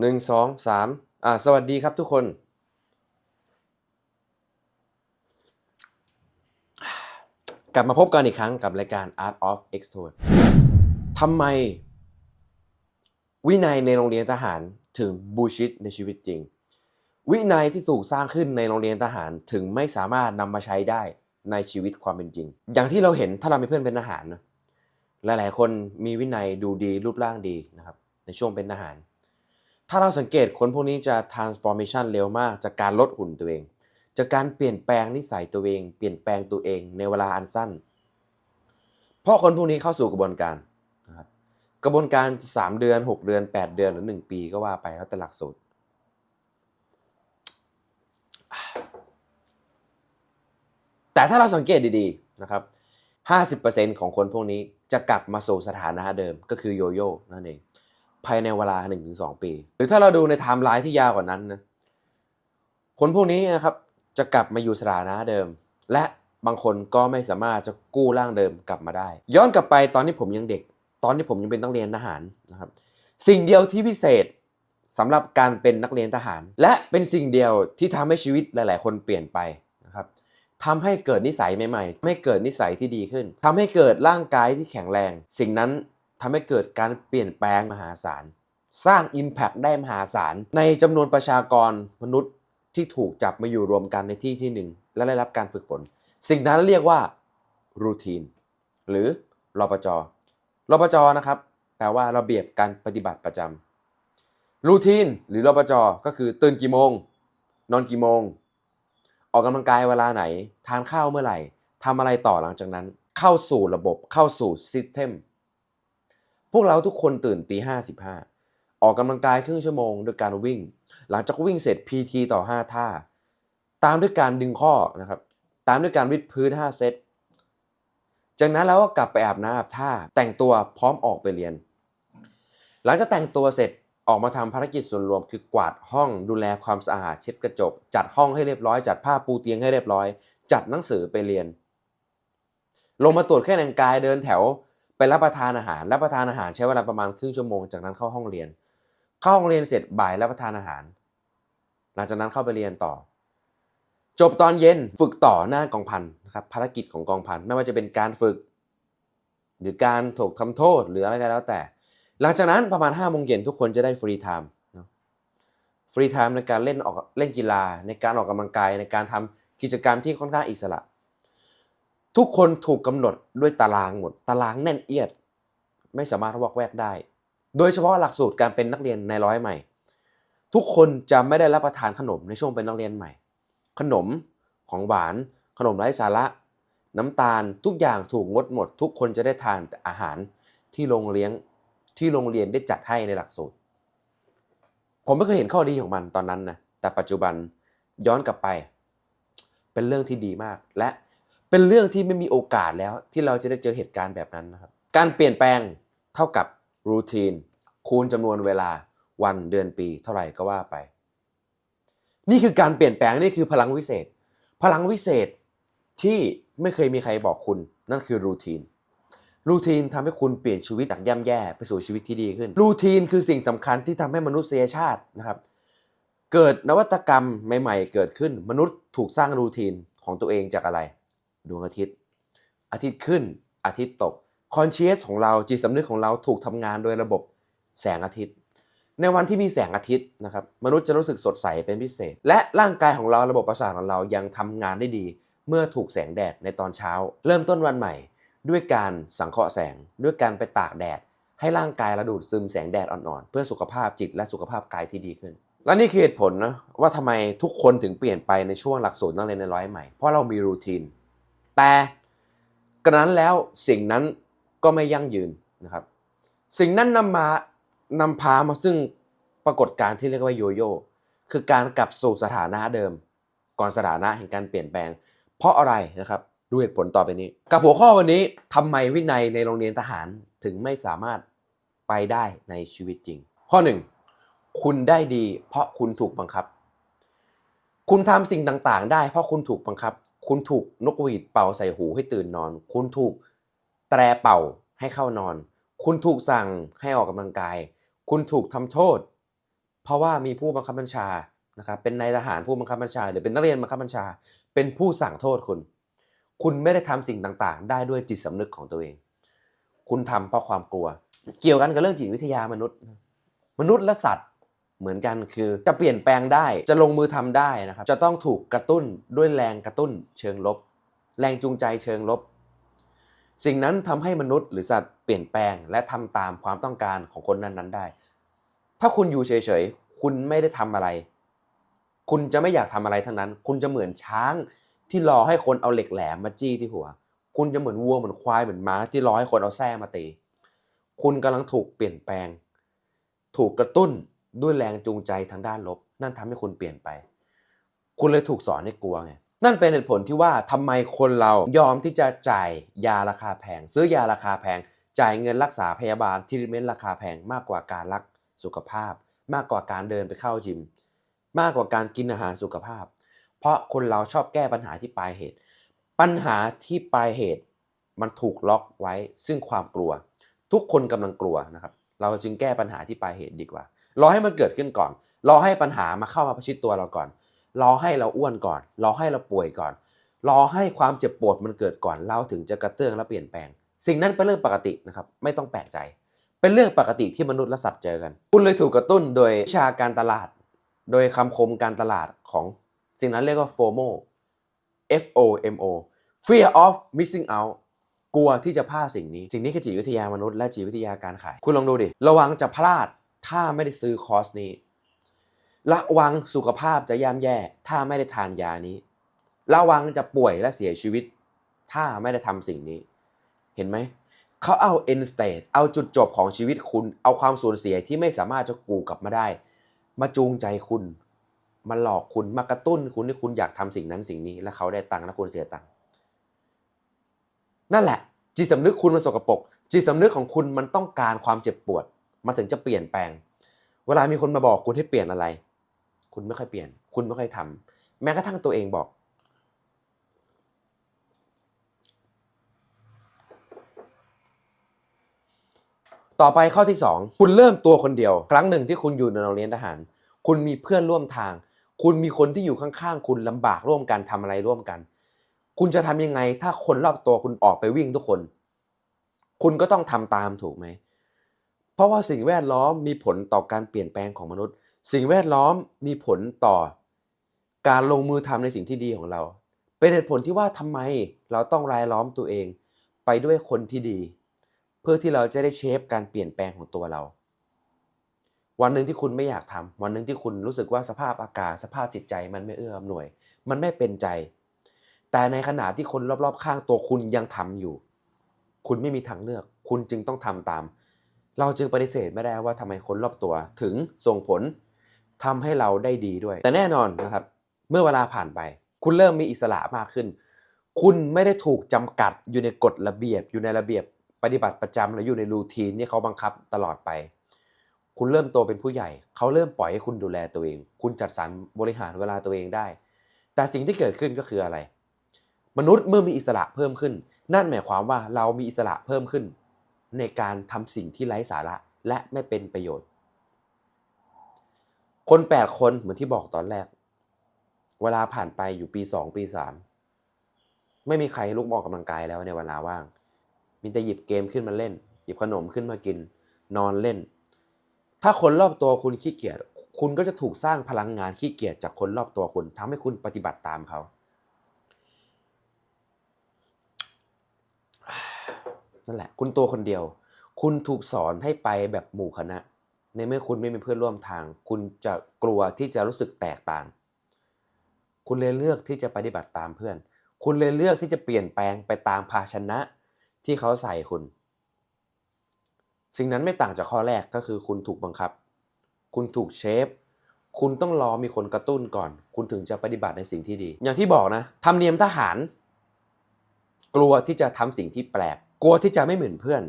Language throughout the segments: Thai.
หนึ่งสองสามอ่าสวัสดีครับทุกคน กลับมาพบกันอีกครั้งกับรายการ Art of Extort ทำไม วินัยในโรงเรียนทหารถึงบูชิดในชีวิตจริง วินัยที่ถูกสร้างขึ้นในโรงเรียนทหารถึงไม่สามารถนำมาใช้ได้ในชีวิตความเป็นจริง อย่างที่เราเห็นถ้าเรามีเพื่อนเป็นทหารนะหลายๆ คนมีวินัยดูดีรูปร่างดีนะครับในช่วงเป็นทหาร ถ้าเราสังเกตคนพวกนี้จะ transformation เร็วมาก จากการลดหุ่นตัวเอง จากการเปลี่ยนแปลงนิสัยตัวเอง เปลี่ยนแปลงตัวเองในเวลาอันสั้น เพราะคนพวกนี้เข้าสู่กระบวนการนะครับกระบวนการ 3 เดือน 6 เดือน 8 เดือนหรือ 1 ปีก็ว่าไปแล้วแต่หลักสูตรแต่ถ้าเราสังเกตดีๆนะครับ50%ของคนพวกนี้จะกลับมาสู่สถานะเดิมก็คือโยโย่นั่นเอง ภายในเวลา 1-2 ปี หรือถ้าเราดูในไทม์ไลน์ที่ยาวกว่านั้นนะคนพวกนี้นะครับจะกลับมาอยู่สถานะเดิม และบางคนก็ไม่สามารถจะกู้ร่างเดิมกลับมาได้ ย้อนกลับไปตอนที่ผมยังเด็ก ตอนที่ผมยังเป็นนักเรียนทหารนะครับ สิ่งเดียวที่พิเศษสำหรับการเป็นนักเรียนทหาร และเป็นสิ่งเดียวที่ทำให้ชีวิตหลาย ๆ คนเปลี่ยนไปนะครับทำให้เกิดนิสัยใหม่ๆ ไม่เกิดนิสัยที่ดีขึ้นทำให้เกิดร่างกายที่แข็งแรง สิ่งนั้น ทำให้เกิดการเปลี่ยนแปลงมหาศาล สร้าง Impact ได้มหาศาล ในจำนวนประชากรมนุษย์ที่ถูกจับมาอยู่รวมกันในที่ที่หนึ่ง และได้รับการฝึกฝน สิ่งนั้นเรียกว่ารูทีนหรือรปจรปจนะครับ แปลว่าระเบียบการปฏิบัติประจำรูทีนหรือรปจก็คือตื่นกี่โมง นอนกี่โมง ออกกำลังกายเวลาไหน ทานข้าวเมื่อไหร่ทำอะไรต่อหลังจากนั้น เข้าสู่ระบบเข้าสู่ซิสเต็ม พวกเราทุกคนตื่นตีห้าสิบห้าออกกำลังกายครึ่งชั่วโมงด้วยการวิ่ง หลังจากวิ่งเสร็จ PT ต่อ 5 ท่า ตามด้วยการดึงข้อนะครับ ตามด้วยการวิดพื้น 5 เซต จากนั้นเราก็กลับไปอาบน้ำอาบท่า แต่งตัวพร้อมออกไปเรียน หลังจากแต่งตัวเสร็จออกมาทำภารกิจส่วนรวมคือกวาดห้องดูแลความสะอาดเช็ดกระจก จัดห้องให้เรียบร้อย จัดผ้าปูเตียงให้เรียบร้อย จัดหนังสือไปเรียน ลงมาตรวจแค่แต่งกายเดินแถว ไปรับประทานอาหาร รับประทานอาหารใช้เวลาประมาณครึ่งชั่วโมง จากนั้นเข้าห้องเรียน เข้าห้องเรียนเสร็จบ่ายรับประทานอาหาร หลังจากนั้นเข้าไปเรียนต่อ จบตอนเย็นฝึกต่อหน้ากองพันนะครับภารกิจของกองพันไม่ว่าจะเป็นการฝึก หรือการถูกทำโทษหรืออะไรก็แล้วแต่ หลังจากนั้นประมาณ5้าโมงเย็นทุกคนจะได้ฟรีไทม์นะฟรีไทม์ในการเล่นออกเล่นกีฬาในการออกกำลังกายในการทำกิจกรรมที่ค่อนข้างอิสระ ทุกคนถูกกำหนดด้วยตารางหมด ตารางแน่นเอียด ไม่สามารถวอกแวกได้ โดยเฉพาะหลักสูตรการเป็นนักเรียนในร้อยใหม่ ทุกคนจะไม่ได้รับประทานขนมในช่วงเป็นนักเรียนใหม่ ขนมของหวาน ขนมไร้สาระ น้ำตาลทุกอย่างถูกงดหมด ทุกคนจะได้ทานแต่อาหารที่โรงเลี้ยงที่โรงเรียนได้จัดให้ในหลักสูตร ผมไม่เคยเห็นข้อดีของมันตอนนั้นนะแต่ปัจจุบันย้อนกลับไป เป็นเรื่องที่ดีมากและ เป็นเรื่องที่ไม่มีโอกาสแล้วที่เราจะได้เจอเหตุการณ์แบบนั้นนะครับ การเปลี่ยนแปลงเท่ากับรูทีนคูณจำนวนเวลาวันเดือนปีเท่าไหร่ก็ว่าไป นี่คือการเปลี่ยนแปลงนี่คือพลังวิเศษ พลังวิเศษที่ไม่เคยมีใครบอกคุณนั่นคือรูทีนรูทีนทำให้คุณเปลี่ยนชีวิตจากย่ำแย่ไปสู่ชีวิตที่ดีขึ้นรูทีนคือสิ่งสำคัญที่ทำให้มนุษยชาตินะครับ เกิดนวัตกรรมใหม่ ๆ เกิดขึ้นมนุษย์ถูกสร้างรูทีนของตัวเองจากอะไร ดวงอาทิตย์ อาทิตย์ขึ้นอาทิตย์ตกคอนเชียสของเราจิตสำนึกของเราถูกทำงานโดยระบบแสงอาทิตย์ ในวันที่มีแสงอาทิตย์นะครับมนุษย์จะรู้สึกสดใสเป็นพิเศษ และร่างกายของเราระบบประสาทของเรายังทำงานได้ดี เมื่อถูกแสงแดดในตอนเช้า เริ่มต้นวันใหม่ ด้วยการสังเคราะห์แสง ด้วยการไปตากแดด ให้ร่างกายระดูดซึมแสงแดดอ่อนๆ เพื่อสุขภาพจิตและสุขภาพกายที่ดีขึ้น และนี่คือเหตุผลนะว่าทำไมทุกคนถึงเปลี่ยนไปในช่วงหลักสูตรนักเรียนในร้อยใหม่เพราะเรามีรูทีน แต่กระนั้นแล้วสิ่งนั้นก็ไม่ยั่งยืนนะครับ สิ่งนั้นนำมานำพามาซึ่งปรากฏการณ์ที่เรียกว่าโยโย่คือการกลับสู่สถานะเดิม ก่อนสถานะแห่งการเปลี่ยนแปลง เพราะอะไรนะครับดูเหตุผลต่อไปนี้ กับหัวข้อวันนี้ทำไมวินัยในโรงเรียนทหารถึงไม่สามารถไปได้ในชีวิตจริง ข้อหนึ่งคุณได้ดีเพราะคุณถูกบังคับ คุณทำสิ่งต่างๆ ได้เพราะคุณถูกบังคับ คุณถูกนกหวีดเป่าใส่หูให้ตื่นนอน คุณถูกแตรเป่าให้เข้านอน คุณถูกสั่งให้ออกกำลังกาย คุณถูกทำโทษ เพราะว่ามีผู้บังคับบัญชานะครับเป็นนายทหารผู้บังคับบัญชา หรือเป็นนักเรียนบังคับบัญชา เป็นผู้สั่งโทษคุณ คุณไม่ได้ทำสิ่งต่างๆ ได้ด้วยจิตสำนึกของตัวเอง คุณทำเพราะความกลัว เกี่ยวกันกับเรื่องจิตวิทยามนุษย์ มนุษย์และสัตว์ เหมือนกันคือจะเปลี่ยนแปลงได้จะลงมือทำได้นะครับจะต้องถูกกระตุ้นด้วยแรงกระตุ้นเชิงลบ แรงจูงใจเชิงลบ สิ่งนั้นทำให้มนุษย์หรือสัตว์เปลี่ยนแปลงและทำตามความต้องการของคนนั้นๆได้ ถ้าคุณอยู่เฉยๆคุณไม่ได้ทำอะไร คุณจะไม่อยากทำอะไรทั้งนั้น คุณจะเหมือนช้างที่รอให้คนเอาเหล็กแหลมมาจี้ที่หัว คุณจะเหมือนวัวเหมือนควายเหมือนม้าที่รอให้คนเอาแส้มาตีคุณกำลังถูกเปลี่ยนแปลง ถูกกระตุ้น ด้วยแรงจูงใจทางด้านลบ นั่นทำให้คุณเปลี่ยนไป คุณเลยถูกสอนให้กลัวไงนั่นเป็นเหตุผลที่ว่าทำไมคนเรายอมที่จะจ่ายยาราคาแพง ซื้อยาราคาแพง จ่ายเงินรักษาพยาบาลทีริเมนราคาแพงมากกว่าการรักสุขภาพ มากกว่าการเดินไปเข้าจิม มากกว่าการกินอาหารสุขภาพ เพราะคนเราชอบแก้ปัญหาที่ปลายเหตุ ปัญหาที่ปลายเหตุมันถูกล็อกไว้ซึ่งความกลัว ทุกคนกำลังกลัวนะครับ เราจึงแก้ปัญหาที่ปลายเหตุดีกว่า รอให้มันเกิดขึ้นก่อน รอให้ปัญหามาเข้ามาประชิดตัวเราก่อน รอให้เราอ้วนก่อน รอให้เราป่วยก่อน รอให้ความเจ็บปวดมันเกิดก่อน เราถึงจะกระเตื้องและเปลี่ยนแปลง สิ่งนั้นเป็นเรื่องปกตินะครับ ไม่ต้องแปลกใจ เป็นเรื่องปกติที่มนุษย์และสัตว์เจอกัน คุณเลยถูกกระตุ้นโดยวิชาการตลาด โดยคำคมการตลาดของสิ่งนั้นเรียกว่า FOMO F O M O Fear of Missing Out กลัวที่จะพลาดสิ่งนี้ สิ่งนี้คือจิตวิทยามนุษย์และจิตวิทยาการขาย คุณลองดูดิ ระวังจะพลาด ถ้าไม่ได้ซื้อคอร์สนี้ ระวังสุขภาพจะย่ำแย่ ถ้าไม่ได้ทานยานี้ ระวังจะป่วยและเสียชีวิต ถ้าไม่ได้ทำสิ่งนี้ เห็นไหม เขาเอา end state เอาจุดจบของชีวิตคุณ เอาความสูญเสียที่ไม่สามารถจะกูกลับมาได้ มาจูงใจคุณ มาหลอกคุณ มากระตุ้นคุณให้คุณอยากทำสิ่งนั้นสิ่งนี้ แล้วเขาได้ตังค์แล้วคุณเสียตังค์ นั่นแหละจิตสำนึกคุณมันสกปรกจิตสำนึกของคุณมันต้องการความเจ็บปวด มาถึงจะเปลี่ยนแปลง เวลามีคนมาบอกคุณให้เปลี่ยนอะไร คุณไม่ค่อยเปลี่ยน คุณไม่ค่อยทำแม้กระทั่งตัวเองบอก ต่อไปข้อที่ 2 คุณเริ่มตัวคนเดียว ครั้งหนึ่งที่คุณอยู่ในโรงเรียนทหาร คุณมีเพื่อนร่วมทาง คุณมีคนที่อยู่ข้างๆ คุณลำบากร่วมกันทำอะไรร่วมกัน คุณจะทำยังไงถ้าคนรอบตัวคุณออกไปวิ่งทุกคน คุณก็ต้องทำตามถูกไหม เพราะว่าสิ่งแวดล้อมมีผลต่อการเปลี่ยนแปลงของมนุษย์ สิ่งแวดล้อมมีผลต่อ การลงมือทำในสิ่งที่ดีของเรา เป็นเหตุผลที่ว่าทำไมเราต้องรายล้อมตัวเอง ไปด้วยคนที่ดี เพื่อที่เราจะได้เชฟการเปลี่ยนแปลงของตัวเรา วันหนึ่งที่คุณไม่อยากทำวันหนึ่งที่คุณรู้สึกว่าสภาพอากาศสภาพจิตใจมันไม่เอื้ออำนวย มันไม่เป็นใจ แต่ในขณะที่คนรอบๆ ข้างตัวคุณยังทำอยู่ คุณไม่มีทางเลือก คุณจึงต้องทำตาม เราจึงปฏิเสธไม่ได้ว่าทำไมคนรอบตัวถึงส่งผลทำให้เราได้ดีด้วย แต่แน่นอนนะครับ เมื่อเวลาผ่านไป คุณเริ่มมีอิสระมากขึ้น คุณไม่ได้ถูกจำกัดอยู่ในกฎระเบียบ อยู่ในระเบียบปฏิบัติประจำหรืออยู่ในรูทีนที่เขาบังคับตลอดไป คุณเริ่มโตเป็นผู้ใหญ่ เขาเริ่มปล่อยให้คุณดูแลตัวเอง คุณจัดสรรบริหารเวลาตัวเองได้ แต่สิ่งที่เกิดขึ้นก็คืออะไร มนุษย์เมื่อมีอิสระเพิ่มขึ้น นั่นหมายความว่าเรามีอิสระเพิ่มขึ้น ในการทำสิ่งที่ไร้สาระและไม่เป็นประโยชน์ คนแปดคนเหมือนที่บอกตอนแรก เวลาผ่านไปอยู่ปีสองปีสามไม่มีใครลุกออกกำลังกายแล้วในเวลาว่าง มีแต่หยิบเกมขึ้นมาเล่น หยิบขนมขึ้นมากิน นอนเล่น ถ้าคนรอบตัวคุณขี้เกียจคุณก็จะถูกสร้างพลังงานขี้เกียจจากคนรอบตัวคุณทำให้คุณปฏิบัติตามเขา นั่นแหละ คุณตัวคนเดียว คุณถูกสอนให้ไปแบบหมู่คณะ ในเมื่อคุณไม่มีเพื่อนร่วมทาง คุณจะกลัวที่จะรู้สึกแตกต่าง คุณเลยเลือกที่จะปฏิบัติตามเพื่อน คุณเลยเลือกที่จะเปลี่ยนแปลงไปตามภาชนะที่เขาใส่คุณ สิ่งนั้นไม่ต่างจากข้อแรกก็คือคุณถูกบังคับ คุณถูกเชฟคุณต้องรอมีคนกระตุ้นก่อน คุณถึงจะปฏิบัติในสิ่งที่ดี อย่างที่บอกนะทำเนียมทหาร กลัวที่จะทำสิ่งที่แปลก กลัวที่จะไม่เหมือนเพื่อน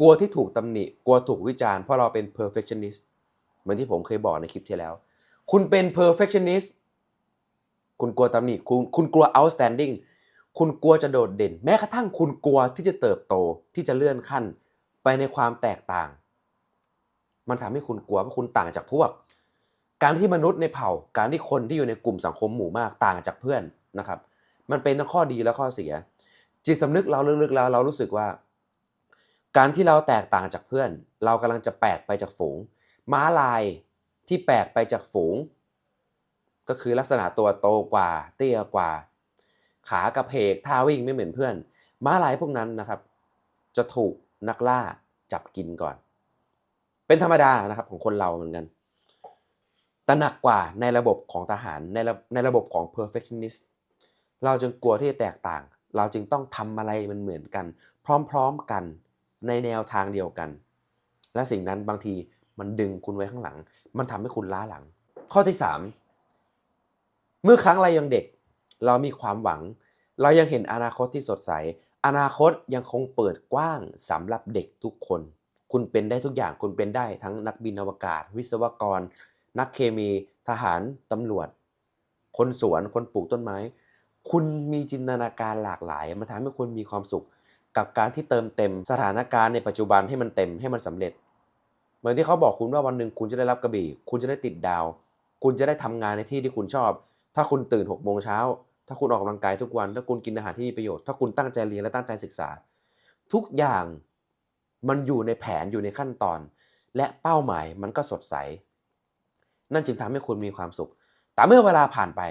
กลัวที่ถูกตำหนิ กลัวถูกวิจารณ์เพราะเราเป็น perfectionist เหมือนที่ผมเคยบอกในคลิปที่แล้ว คุณเป็น perfectionist คุณกลัวตำหนิคุณคุณกลัว outstanding คุณกลัวจะโดดเด่น แม้กระทั่งคุณกลัวที่จะเติบโตที่จะเลื่อนขั้นไปในความแตกต่าง มันทำให้คุณกลัวเพราะคุณต่างจากพวก การที่มนุษย์ในเผ่า การที่คนที่อยู่ในกลุ่มสังคมหมู่มากต่างจากเพื่อนนะครับ มันเป็นทั้งข้อดีและข้อเสีย จิตสำนึกเราลึกๆแล้วเรารู้สึกว่า การที่เราแตกต่างจากเพื่อน เรากำลังจะแปลกไปจากฝูง ม้าลายที่แปลกไปจากฝูง ก็คือลักษณะตัวโตกว่า เตี้ยกว่า ขากระเพกท่าวิ่งไม่เหมือนเพื่อน ม้าลายพวกนั้นนะครับ จะถูกนักล่าจับกินก่อน เป็นธรรมดานะครับของคนเราเหมือนกันแต่หนักกว่าในระบบของทหารในระในระบบของ perfectionist เราจึงกลัวที่จะแตกต่าง เราจึงต้องทำอะไรมันเหมือนกัน พร้อมๆกันในแนวทางเดียวกัน และสิ่งนั้นบางทีมันดึงคุณไว้ข้างหลัง มันทำให้คุณล้าหลัง ข้อที่ 3 เมื่อครั้งเรายังเด็ก เรามีความหวัง เรายังเห็นอนาคตที่สดใส อนาคตยังคงเปิดกว้างสำหรับเด็กทุกคน คุณเป็นได้ทุกอย่าง คุณเป็นได้ทั้งนักบินอวกาศ วิศวกร นักเคมี ทหาร ตำรวจ คนสวน คนปลูกต้นไม้ คุณมีจินตนาการหลากหลายมันทำให้คุณมีความสุข กับการที่เติมเต็มสถานการณ์ในปัจจุบันให้มันเต็มให้มันสำเร็จ เหมือนที่เขาบอกคุณว่าวันหนึ่งคุณจะได้รับกระบี่ คุณจะได้ติดดาว คุณจะได้ทำงานในที่ที่คุณชอบ ถ้าคุณตื่น6กโมงเช้า ถ้าคุณออกกำลังกายทุกวัน ถ้าคุณกินอาหารที่มีประโยชน์ ถ้าคุณตั้งใจเรียนและตั้งใจศึกษา ทุกอย่างมันอยู่ในแผนอยู่ในขั้นตอน และเป้าหมายมันก็สดใส นั่นจึงทำให้คุณมีความสุข แต่เมื่อเวลาผ่านไป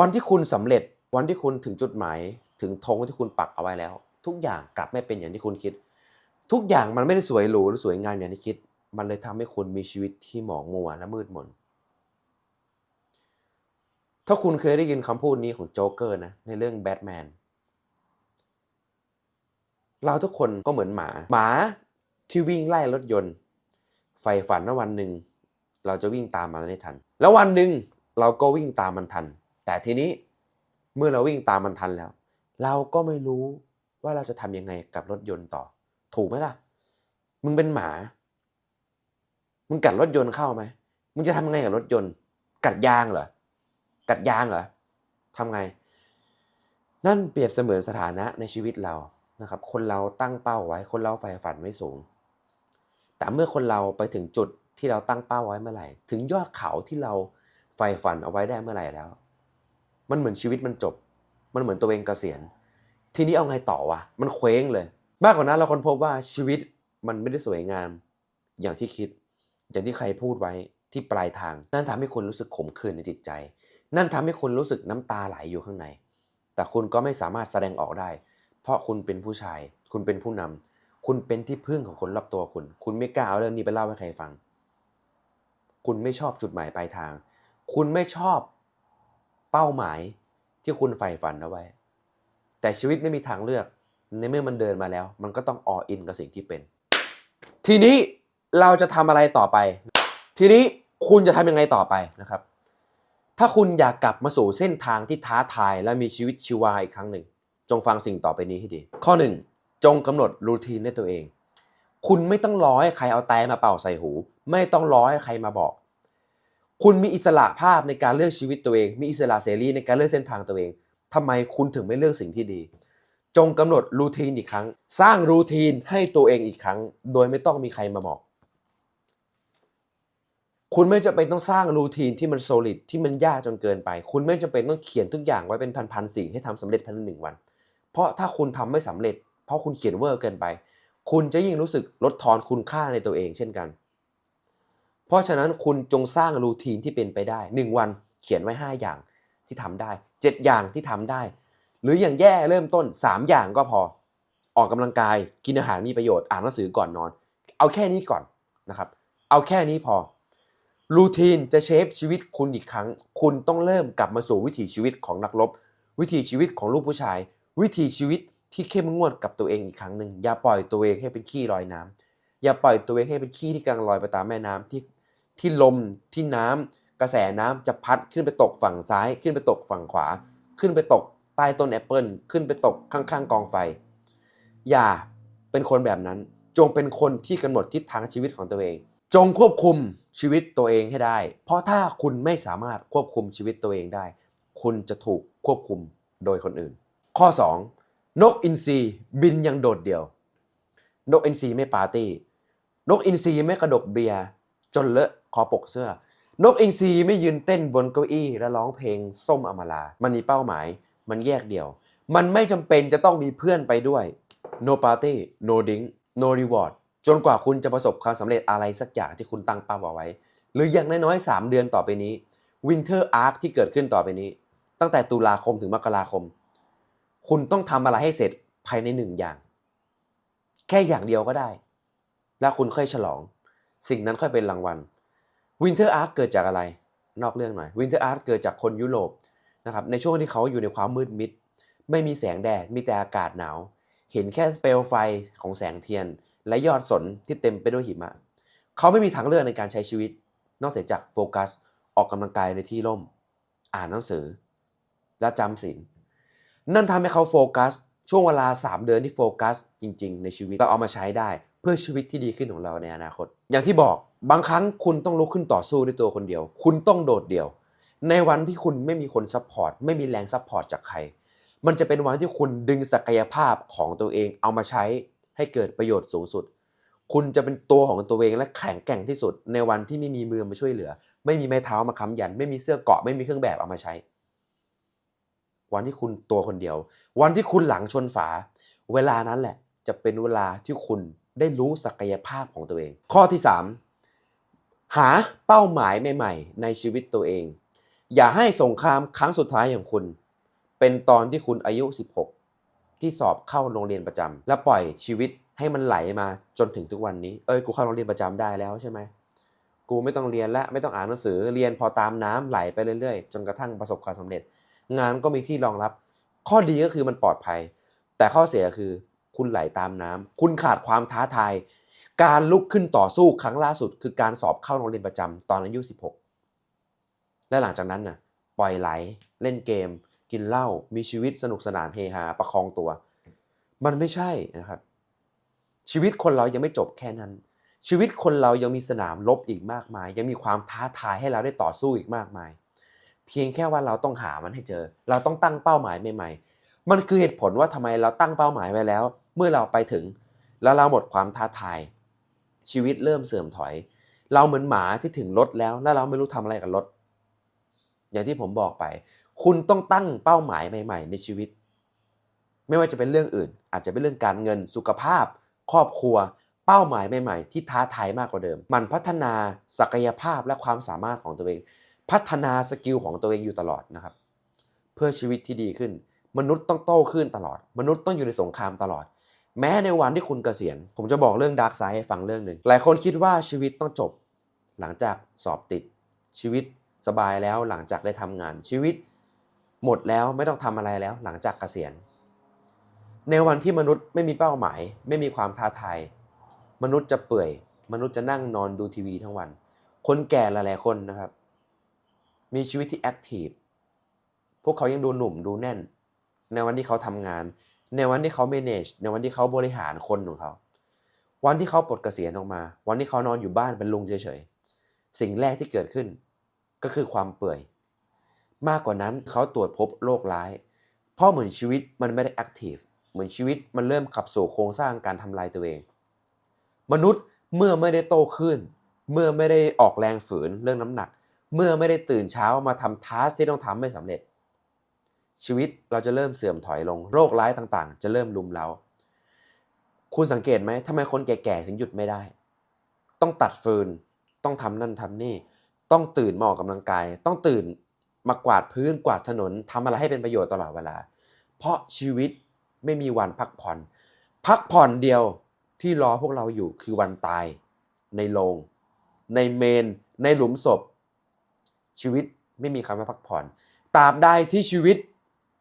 วันที่คุณสำเร็จวันที่คุณถึงจุดหมาย ถึงธงที่คุณปักเอาไว้แล้ว ทุกอย่างกลับไม่เป็นอย่างที่คุณคิด ทุกอย่างมันไม่ได้สวยหรูหรือสวยงามอย่างที่คิด มันเลยทำให้คุณมีชีวิตที่หมองมัวและมืดมนถ้าคุณเคยได้ยินคำพูดนี้ของโจ๊กเกอร์นะในเรื่องแบทแมนเราทุกคนก็เหมือนหมา หมาที่วิ่งไล่รถยนต์ใฝ่ฝันว่าวันหนึ่ง เราจะวิ่งตามมันได้ทัน แล้ววันหนึ่งเราก็วิ่งตามมันทัน แต่ทีนี้เมื่อเราวิ่งตามมันทันแล้ว เราก็ไม่รู้ว่าเราจะทำยังไงกับรถยนต์ต่อ ถูกไหมล่ะ มึงเป็นหมา มึงกัดรถยนต์เข้าไหมมึงจะทำยังไงกับรถยนต์ กัดยางเหรอ กัดยางเหรอทำไง นั่นเปรียบเสมือนสถานะในชีวิตเรานะครับ คนเราตั้งเป้าไว้ คนเราใฝ่ฝันไว้สูง แต่เมื่อคนเราไปถึงจุดที่เราตั้งเป้าไว้เมื่อไหร่ ถึงยอดเขาที่เราใฝ่ฝันเอาไว้ได้เมื่อไหร่แล้ว มันเหมือนชีวิตมันจบ มันเหมือนตัวเองเกษียณ ทีนี้เอาไงต่อวะ มันเคว้งเลย มากกว่านั้นเราค้นพบว่าชีวิตมันไม่ได้สวยงาม อย่างที่คิด อย่างที่ใครพูดไว้ที่ปลายทาง นั่นทำให้คุณรู้สึกขมขื่นในจิตใจ นั่นทำให้คุณรู้สึกน้ำตาไหลอยู่ข้างใน แต่คุณก็ไม่สามารถแสดงออกได้ เพราะคุณเป็นผู้ชาย คุณเป็นผู้นำคุณเป็นที่พึ่งของคนรอบตัวคุณ คุณไม่กล้าเอาเรื่องนี้ไปเล่าให้ใครฟัง คุณไม่ชอบจุดหมายปลายทาง คุณไม่ชอบ เป้าหมายที่คุณใฝ่ฝันเอาไว้ แต่ชีวิตไม่มีทางเลือก ในเมื่อมันเดินมาแล้ว มันก็ต้องออินกับสิ่งที่เป็น ทีนี้เราจะทำอะไรต่อไป ทีนี้คุณจะทำยังไงต่อไปนะครับ ถ้าคุณอยากกลับมาสู่เส้นทางที่ท้าทายและมีชีวิตชีวาอีกครั้งหนึ่ง จงฟังสิ่งต่อไปนี้ให้ดี ข้อ 1 จงกำหนดรูทีนให้ตัวเอง คุณไม่ต้องรอให้ใครเอาแต่มาเป่าใส่หู ไม่ต้องรอให้ใครมาบอก คุณมีอิสระภาพในการเลือกชีวิตตัวเอง มีอิสระเสรีในการเลือกเส้นทางตัวเองทำไมคุณถึงไม่เลือกสิ่งที่ดี จงกำหนดรูทีนอีกครั้ง สร้างรูทีนให้ตัวเองอีกครั้ง โดยไม่ต้องมีใครมาบอก คุณไม่จำเป็นต้องสร้างรูทีนที่มันโซลิดที่มันยากจนเกินไป คุณไม่จำเป็นต้องเขียนทุกอย่างไว้เป็นพันๆสิ่งให้ทำสำเร็จภายในหนึ่งวัน เพราะถ้าคุณทำไม่สำเร็จ เพราะคุณเขียนเวอร์เกินไป คุณจะยิ่งรู้สึกลดทอนคุณค่าในตัวเอง เช่นกันเราะฉะนั้นคุณจงสร้างรูทีนที่เป็นไปได้ 1 วันเขียนไว้ 5 อย่างที่ทำได้ 7 อย่างที่ทำได้ หรืออย่างแย่เริ่มต้น 3 อย่างก็พอ ออกกำลังกายกินอาหารมีประโยชน์อ่านหนังสือก่อนนอน เอาแค่นี้ก่อนนะครับ เอาแค่นี้พอรูทีนจะเชฟชีวิตคุณอีกครั้ง คุณต้องเริ่มกลับมาสู่วิถีชีวิตของนักรบ วิถีชีวิตของลูกผู้ชาย วิถีชีวิตที่เข้มงวดกับตัวเองอีกครั้งหนึ่งอย่าปล่อยตัวเองให้เป็นขี้ลอยน้ำอย่าปล่อยตัวเองให้เป็นขี้ที่กำลังลอยไปตามแม่น้ำที่ ที่ลมที่น้ำกระแสน้ำจะพัดขึ้นไปตกฝั่งซ้าย ขึ้นไปตกฝั่งขวา ขึ้นไปตกใต้ต้นแอปเปิลขึ้นไปตกข้างๆ กองไฟ อย่าเป็นคนแบบนั้น จงเป็นคนที่กำหนดทิศทางชีวิตของตัวเอง จงควบคุมชีวิตตัวเองให้ได้ เพราะถ้าคุณไม่สามารถควบคุมชีวิตตัวเองได้ คุณจะถูกควบคุมโดยคนอื่น ข้อ 2 นกอินทรีบินอยังโดดเดี่ยว นกอินทรีไม่ปาร์ตี้ นกอินทรีไม่กระดกเบียร์จนเลอะ คอปกเสื้อ นกอินทรีไม่ยืนเต้นบนเก้าอี้และร้องเพลงส้มอมลา มันมีเป้าหมาย มันแยกเดี่ยว มันไม่จำเป็นจะต้องมีเพื่อนไปด้วย no party no drink no reward จนกว่าคุณจะประสบความสำเร็จอะไรสักอย่างที่คุณตั้งเป้าเอาไว้ หรืออย่างน้อยๆ 3 เดือนต่อไปนี้ Winter Arc ที่เกิดขึ้นต่อไปนี้ ตั้งแต่ตุลาคมถึงมกราคม คุณต้องทำอะไรให้เสร็จภายในหนึ่งอย่าง แค่อย่างเดียวก็ได้ แล้วคุณค่อยฉลอง สิ่งนั้นค่อยเป็นรางวัล Winter Arc เกิดจากอะไร นอกเรื่องหน่อย Winter Arc เกิดจากคนยุโรปนะครับในช่วงที่เขาอยู่ในความมืดมิด ไม่มีแสงแดดมีแต่อากาศหนาว เห็นแค่เปลวไฟของแสงเทียน และยอดสนที่เต็มไปด้วยหิมะ เขาไม่มีทางเลือกในการใช้ชีวิต นอกเสียจากโฟกัส ออกกำลังกายในที่ร่ม อ่านหนังสือ และจำศีลนั่นทำให้เขาโฟกัส ช่วงเวลา 3 เดือนที่โฟกัสจริง ๆ ในชีวิตเราเอามาใช้ได้ เพื่อชีวิตที่ดีขึ้นของเราในอนาคต อย่างที่บอกบางครั้งคุณต้องลุกขึ้นต่อสู้ด้วยตัวคนเดียว คุณต้องโดดเดี่ยว ในวันที่คุณไม่มีคนซัพพอร์ตไม่มีแรงซัพพอร์ตจากใคร มันจะเป็นวันที่คุณดึงศักยภาพของตัวเองเอามาใช้ให้เกิดประโยชน์สูงสุด คุณจะเป็นตัวของตัวเองและแข็งแกร่งที่สุด ในวันที่ไม่มีมือมาช่วยเหลือ ไม่มีไม้เท้ามาค้ำยัน ไม่มีเสื้อเกาะไม่มีเครื่องแบบเอามาใช้ วันที่คุณตัวคนเดียว วันที่คุณหลังชนฝา เวลานั้นแหละ จะเป็นเวลาที่คุณ ได้รู้ศักยภาพของตัวเอง ข้อที่ 3 หาเป้าหมายใหม่ ๆ ในชีวิตตัวเอง อย่าให้สงครามครั้งสุดท้ายของคุณ เป็นตอนที่คุณอายุ 16 ที่สอบเข้าโรงเรียนประจำและปล่อยชีวิตให้มันไหลมาจนถึงทุกวันนี้ เอ้ยกูเข้าโรงเรียนประจำได้แล้วใช่ไหมกูไม่ต้องเรียนและไม่ต้องอ่านหนังสือเรียนพอตามน้ำไหลไปเรื่อยๆ จนกระทั่งประสบความสำเร็จ งานก็มีที่รองรับ ข้อดีก็คือมันปลอดภัย แต่ข้อเสียคือ คุณไหลตามน้ำคุณขาดความท้าทาย การลุกขึ้นต่อสู้ครั้งล่าสุด คือการสอบเข้าโรงเรียนประจำตอนอายุ 16 และหลังจากนั้นน่ะปล่อยไหลเล่นเกม กินเหล้ามีชีวิตสนุกสนานเฮฮาประคองตัว มันไม่ใช่นะครับ ชีวิตคนเรายังไม่จบแค่นั้น ชีวิตคนเรายังมีสนามรบอีกมากมาย ยังมีความท้าทายให้เราได้ต่อสู้อีกมากมาย เพียงแค่ว่าเราต้องหามันให้เจอ เราต้องตั้งเป้าหมายใหม่ๆมันคือเหตุผลว่าทำไมเราตั้งเป้าหมายไว้แล้ว เมื่อเราไปถึง แล้วเราหมดความท้าทาย ชีวิตเริ่มเสื่อมถอย เราเหมือนหมาที่ถึงรถแล้ว แล้วเราไม่รู้ทำอะไรกับรถ อย่างที่ผมบอกไป คุณต้องตั้งเป้าหมายใหม่ ๆ ในชีวิต ไม่ว่าจะเป็นเรื่องอื่น อาจจะเป็นเรื่องการเงินสุขภาพ ครอบครัว เป้าหมายใหม่ ๆ ที่ท้าทายมากกว่าเดิม มันพัฒนาศักยภาพและความสามารถของตัวเอง พัฒนาสกิลของตัวเองอยู่ตลอดนะครับ เพื่อชีวิตที่ดีขึ้นมนุษย์ต้องโตขึ้นตลอด มนุษย์ต้องอยู่ในสงครามตลอด แม้ในวันที่คุณเกษียณ ผมจะบอกเรื่องดาร์กไซด์ให้ฟังเรื่องหนึ่งหลายคนคิดว่าชีวิตต้องจบ หลังจากสอบติดชีวิตสบายแล้วหลังจากได้ทำงานชีวิต หมดแล้วไม่ต้องทำอะไรแล้วหลังจากเกษียณ ในวันที่มนุษย์ไม่มีเป้าหมาย ไม่มีความท้าทายมนุษย์จะเปื่อย มนุษย์จะนั่งนอนดูทีวีทั้งวัน คนแก่หลายๆคนนะครับ มีชีวิตที่แอคทีฟพวกเขายังดูหนุ่มดูแน่น ในวันที่เขาทำงาน ในวันที่เขา manage ในวันที่เขาบริหารคนของเขา วันที่เขาปลดเกษียณออกมา วันที่เขานอนอยู่บ้านเป็นลุงเฉยๆ สิ่งแรกที่เกิดขึ้น ก็คือความเปื่อย มากกว่านั้นเขาตรวจพบโรคร้าย เพราะเหมือนชีวิตมันไม่ได้แอคทีฟ เหมือนชีวิตมันเริ่มขับสู่โครงสร้างการทำลายตัวเอง มนุษย์เมื่อไม่ได้โตขึ้น เมื่อไม่ได้ออกแรงฝืนเรื่องน้ำหนัก เมื่อไม่ได้ตื่นเช้ามาทำทัสที่ต้องทำไม่สำเร็จ ชีวิตเราจะเริ่มเสื่อมถอยลง โรคร้ายต่างๆ จะเริ่มลุมเรา คุณสังเกตไหมทำไมคนแก่ๆถึงหยุดไม่ได้ ต้องตัดฟืน ต้องทำนั่นทำนี่ ต้องตื่นมาออกกำลังกาย ต้องตื่นมากวาดพื้นกวาดถนนทำอะไรให้เป็นประโยชน์ตลอดเวลา เพราะชีวิตไม่มีวันพักผ่อน พักผ่อนเดียวที่รอพวกเราอยู่คือวันตาย ในโรงในเมน ในหลุมศพ ชีวิตไม่มีคำว่าพักผ่อนตราบใดที่ชีวิต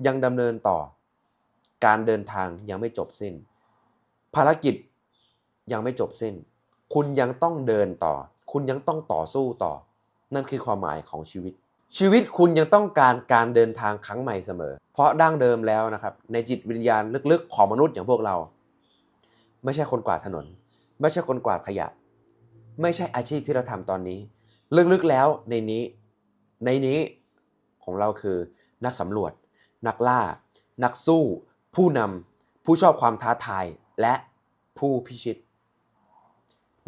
ยังดำเนินต่อ การเดินทางยังไม่จบสิ้น ภารกิจยังไม่จบสิ้น คุณยังต้องเดินต่อ คุณยังต้องต่อสู้ต่อ นั่นคือความหมายของชีวิต ชีวิตคุณยังต้องการการเดินทางครั้งใหม่เสมอ เพราะดั้งเดิมแล้วนะครับ ในจิตวิญญาณลึกๆ ของมนุษย์อย่างพวกเรา ไม่ใช่คนกวาดถนน ไม่ใช่คนกวาดขยะ ไม่ใช่อาชีพที่เราทำตอนนี้ ลึกๆแล้วในนี้ ในนี้ของเราคือนักสำรวจ นักล่า นักสู้ ผู้นำผู้ชอบความท้าทายและผู้พิชิต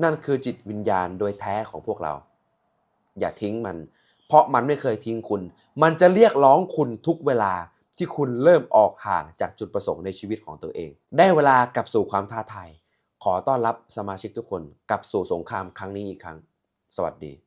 นั่นคือจิตวิญญาณโดยแท้ของพวกเรา อย่าทิ้งมัน เพราะมันไม่เคยทิ้งคุณ มันจะเรียกร้องคุณทุกเวลาที่คุณเริ่มออกห่างจากจุดประสงค์ในชีวิตของตัวเอง ได้เวลากลับสู่ความท้าทายขอต้อนรับสมาชิกทุกคนกลับสู่สงครามครั้งนี้อีกครั้ง สวัสดี